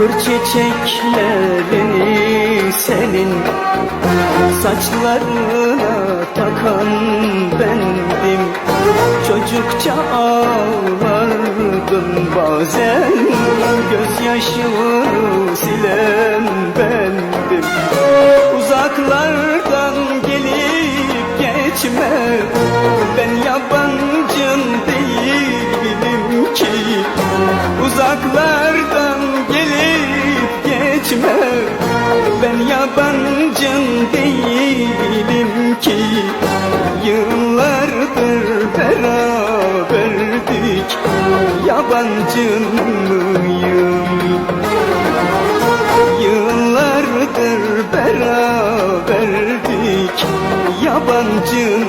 Kır çiçeklerini senin Saçlarına takan bendim. Çocukça ağlardın bazen Gözyaşını silen bendim. Uzaklardan gelip geçme Ben yabancın değilim ki. Uzaklardan yabancın değilim ki. Yıllardır beraberdik. Yabancın mıyım? Yıllardır beraberdik. Yabancın